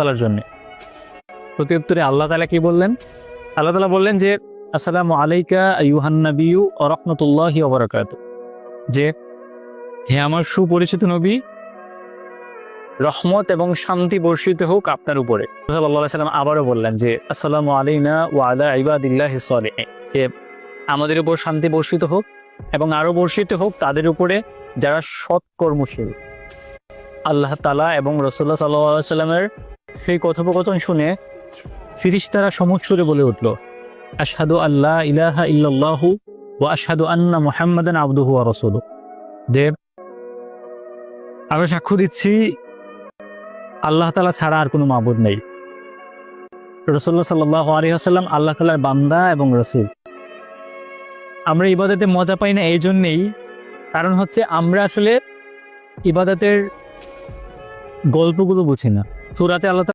তালার জন্য। প্রতি উত্তরে আল্লাহ তালা কি বললেন? আল্লাহ তালা বললেন যে, আসসালামু আলাইকা ইউহান্নাবিউ রহমতুল্লাহি অবরাকাত যে, হে আমার সুপরিচিত নবী, রহমত এবং শান্তি বর্ষিত হোক আপনার উপরে। আবারও বললেন যে, আসসালামু আলাইনা ও আলা ইবাদিল্লাহ যে আমাদের উপর শান্তি বর্ষিত হোক এবং আরও বর্ষিত হোক তাদের উপরে যারা সৎ কর্মশীল আল্লাহ তালা এবং রসুল্লাহ সাল্লাহ সাল্লামের সেই কথোপকথন শুনে ফিরিস্তারা সমুৎসুরে বলে উঠল, আশহাদু আল্লাহ ইলাহা ইল্লাল্লাহু ও আশহাদু আন্না মুহাম্মাদান আবদুহু রাসূলু দেব, আমরা সাক্ষ্য দিচ্ছি, আল্লাহ তালা ছাড়া আর কোনো মাবুদ নেই। রসুল্লাহ সাল্লাহ আলহিহাসাল্লাম আল্লাহ তালার বান্দা এবং রসুল। আমরা ইবাদতে মজা পাই না এই জন্যেই কারণ হচ্ছে আমরা আসলে ইবাদতের গল্পগুলো বুঝি না। সুরাতে আল্লাহ